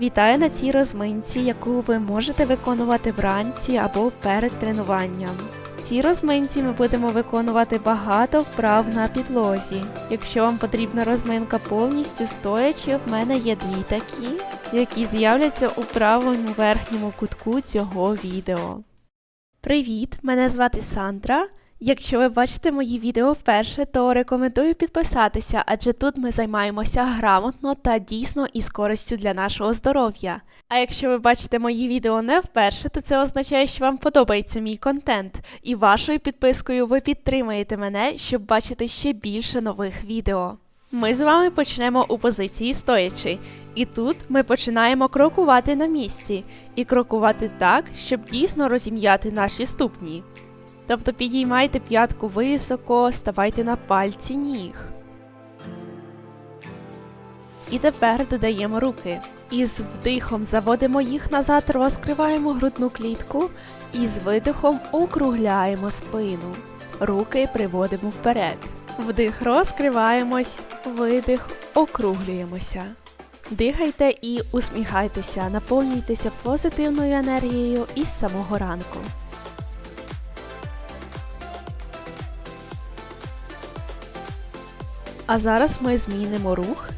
Вітаю на цій розминці, яку ви можете виконувати вранці або перед тренуванням. В цій розминці ми будемо виконувати багато вправ на підлозі. Якщо вам потрібна розминка повністю стоячи, в мене є дві такі, які з'являться у правому верхньому кутку цього відео. Привіт! Мене звати Сандра. Якщо ви бачите мої відео вперше, то рекомендую підписатися, адже тут ми займаємося грамотно та дійсно із користю для нашого здоров'я. А якщо ви бачите мої відео не вперше, то це означає, що вам подобається мій контент, і вашою підпискою ви підтримаєте мене, щоб бачити ще більше нових відео. Ми з вами почнемо у позиції стоячи, і тут ми починаємо крокувати на місці, і крокувати так, щоб дійсно розім'яти наші ступні. Тобто підіймайте п'ятку високо, ставайте на пальці ніг. І тепер додаємо руки. І з вдихом заводимо їх назад, розкриваємо грудну клітку і з видихом округляємо спину. Руки приводимо вперед. Вдих розкриваємось, видих округлюємося. Дихайте і усміхайтеся, наповнюйтеся позитивною енергією із самого ранку. А зараз ми змінимо рух.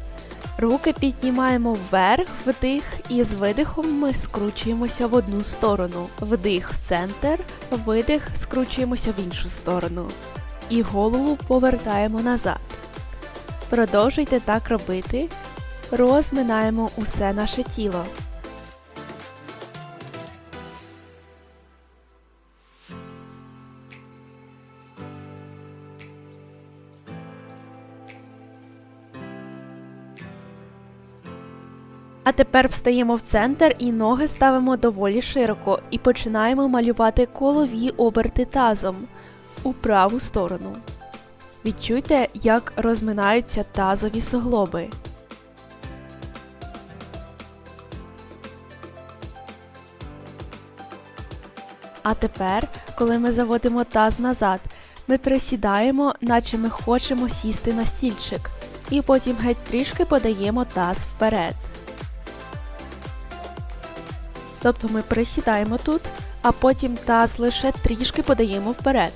Руки піднімаємо вверх, вдих, і з видихом ми скручуємося в одну сторону. Вдих в центр, видих, скручуємося в іншу сторону. І голову повертаємо назад. Продовжуйте так робити. Розминаємо усе наше тіло. А тепер встаємо в центр і ноги ставимо доволі широко і починаємо малювати колові оберти тазом у праву сторону. Відчуйте, як розминаються тазові суглоби. А тепер, коли ми заводимо таз назад, ми присідаємо, наче ми хочемо сісти на стільчик, і потім геть трішки подаємо таз вперед. Тобто ми присідаємо тут, а потім таз лише трішки подаємо вперед.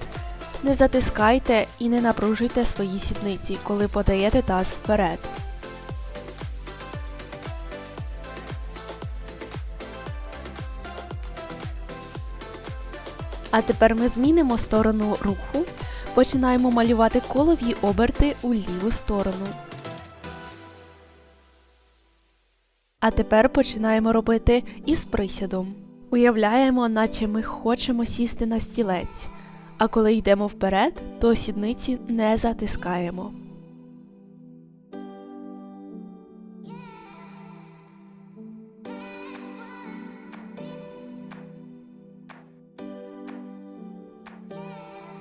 Не затискайте і не напружуйте свої сідниці, коли подаєте таз вперед. А тепер ми змінимо сторону руху, починаємо малювати колові оберти у ліву сторону. А тепер починаємо робити із присядом. Уявляємо, наче ми хочемо сісти на стілець, а коли йдемо вперед, то сідниці не затискаємо.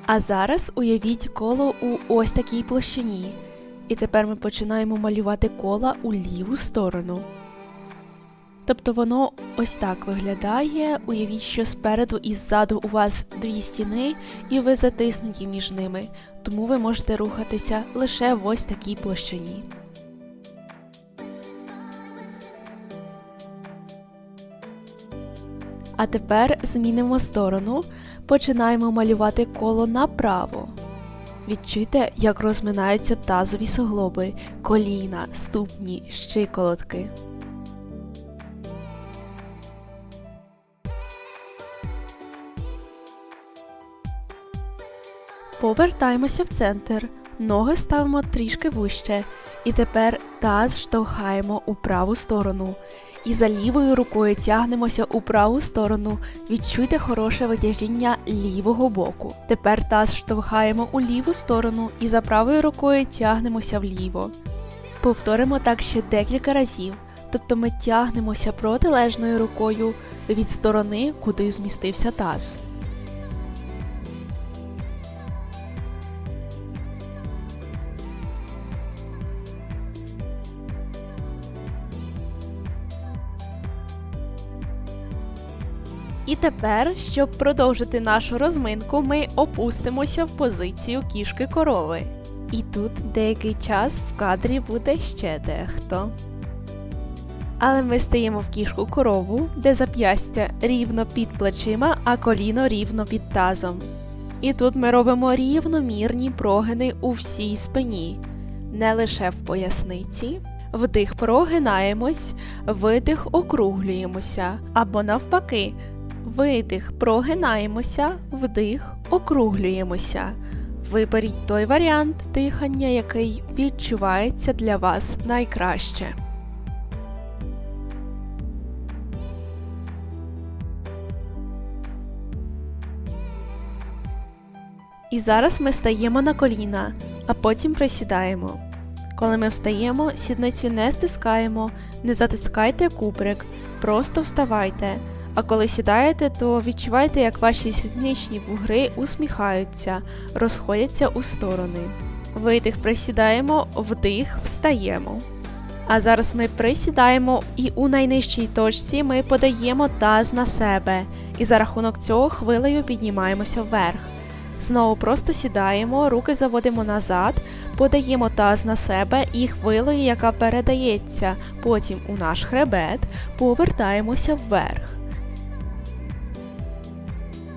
А зараз уявіть коло у ось такій площині. І тепер ми починаємо малювати кола у ліву сторону. Тобто воно ось так виглядає. Уявіть, що спереду і ззаду у вас дві стіни, і ви затиснуті між ними, тому ви можете рухатися лише в ось такій площині. А тепер змінимо сторону, починаємо малювати коло направо. Відчуйте, як розминаються тазові суглоби, коліна, ступні, щиколотки. Повертаємося в центр. Ноги ставимо трішки вище. І тепер таз штовхаємо у праву сторону. І за лівою рукою тягнемося у праву сторону. Відчуйте хороше витяжіння лівого боку. Тепер таз штовхаємо у ліву сторону і за правою рукою тягнемося вліво. Повторимо так ще декілька разів. Тобто ми тягнемося протилежною рукою від сторони, куди змістився таз. Тепер, щоб продовжити нашу розминку, ми опустимося в позицію кішки корови. І тут деякий час в кадрі буде ще дехто. Але ми стаємо в кішку корову, де зап'ястя рівно під плечима, а коліно рівно під тазом. І тут ми робимо рівномірні прогини у всій спині, не лише в поясниці. Вдих прогинаємось, видих округлюємося. Або навпаки, видих прогинаємося, вдих округлюємося. Виберіть той варіант дихання, який відчувається для вас найкраще. І зараз ми стаємо на коліна, а потім присідаємо. Коли ми встаємо, сідниці не стискаємо, не затискайте куприк, просто вставайте. А коли сідаєте, то відчувайте, як ваші сідничні бугри усміхаються, розходяться у сторони. Видих присідаємо, вдих встаємо. А зараз ми присідаємо і у найнижчій точці ми подаємо таз на себе, і за рахунок цього хвилею піднімаємося вверх. Знову просто сідаємо, руки заводимо назад, подаємо таз на себе і хвилею, яка передається потім у наш хребет, повертаємося вверх.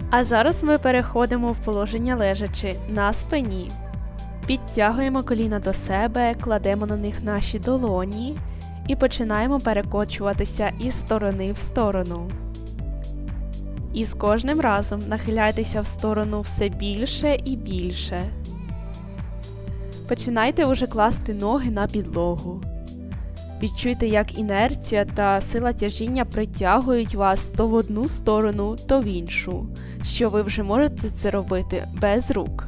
А зараз ми переходимо в положення лежачи на спині. Підтягуємо коліна до себе, кладемо на них наші долоні і починаємо перекочуватися із сторони в сторону. І з кожним разом нахиляйтеся в сторону все більше і більше. Починайте уже класти ноги на підлогу. Відчуйте, як інерція та сила тяжіння притягують вас то в одну сторону, то в іншу, що ви вже можете це робити без рук.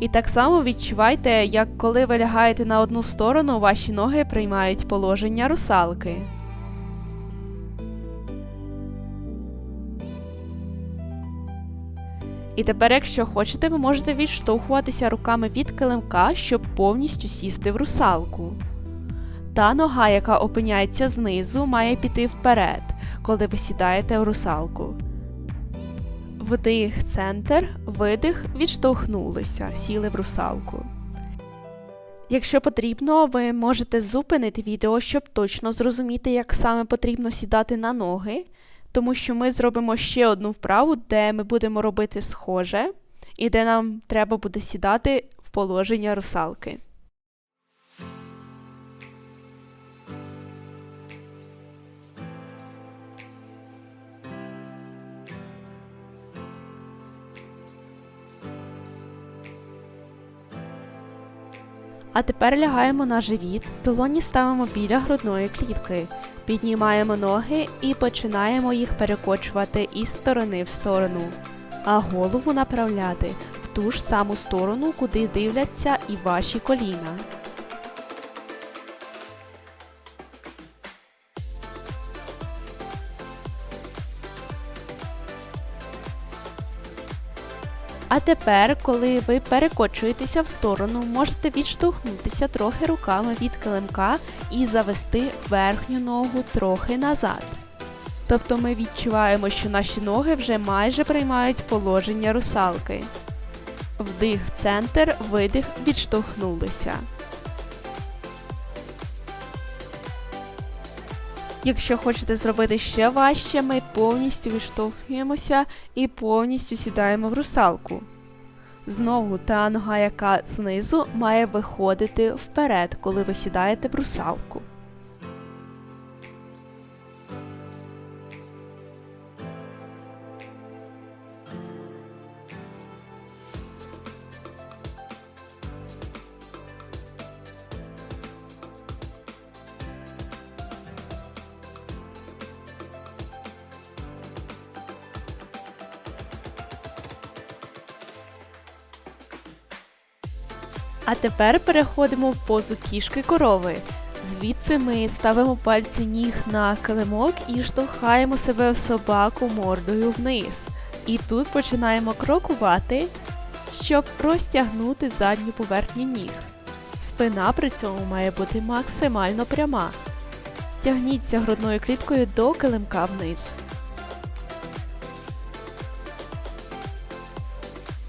І так само відчувайте, як коли ви лягаєте на одну сторону, ваші ноги приймають положення русалки. І тепер, якщо хочете, ви можете відштовхуватися руками від килимка, щоб повністю сісти в русалку. Та нога, яка опиняється знизу, має піти вперед, коли ви сідаєте в русалку. Вдих центр, видих, відштовхнулися, сіли в русалку. Якщо потрібно, ви можете зупинити відео, щоб точно зрозуміти, як саме потрібно сідати на ноги, тому що ми зробимо ще одну вправу, де ми будемо робити схоже, і де нам треба буде сідати в положення русалки. А тепер лягаємо на живіт, долоні ставимо біля грудної клітки, піднімаємо ноги і починаємо їх перекочувати із сторони в сторону, а голову направляти в ту ж саму сторону, куди дивляться і ваші коліна. А тепер, коли ви перекочуєтеся в сторону, можете відштовхнутися трохи руками від килимка і завести верхню ногу трохи назад. Тобто ми відчуваємо, що наші ноги вже майже приймають положення русалки. Вдих центр, видих, відштовхнулися. Якщо хочете зробити ще важче, ми повністю відштовхуємося і повністю сідаємо в русалку. Знову та нога, яка знизу, має виходити вперед, коли ви сідаєте в А тепер переходимо в позу кішки корови. Звідси ми ставимо пальці ніг на килимок і штовхаємо себе собаку мордою вниз. І тут починаємо крокувати, щоб розтягнути задню поверхню ніг. Спина при цьому має бути максимально пряма. Тягніться грудною кліткою до килимка вниз.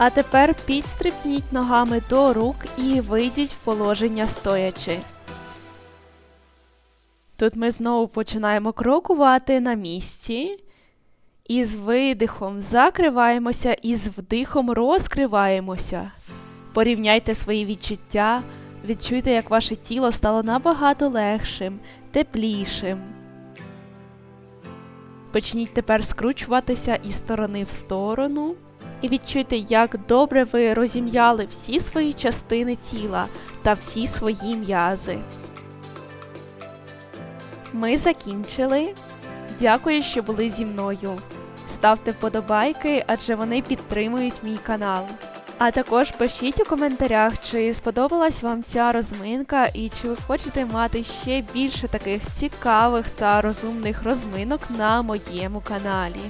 А тепер підстрибніть ногами до рук і вийдіть в положення стоячи. Тут ми знову починаємо крокувати на місці. І з видихом закриваємося, і з вдихом розкриваємося. Порівняйте свої відчуття, відчуйте, як ваше тіло стало набагато легшим, теплішим. Почніть тепер скручуватися із сторони в сторону. І відчуйте, як добре ви розім'яли всі свої частини тіла та всі свої м'язи. Ми закінчили. Дякую, що були зі мною. Ставте вподобайки, адже вони підтримують мій канал. А також пишіть у коментарях, чи сподобалась вам ця розминка і чи ви хочете мати ще більше таких цікавих та розумних розминок на моєму каналі.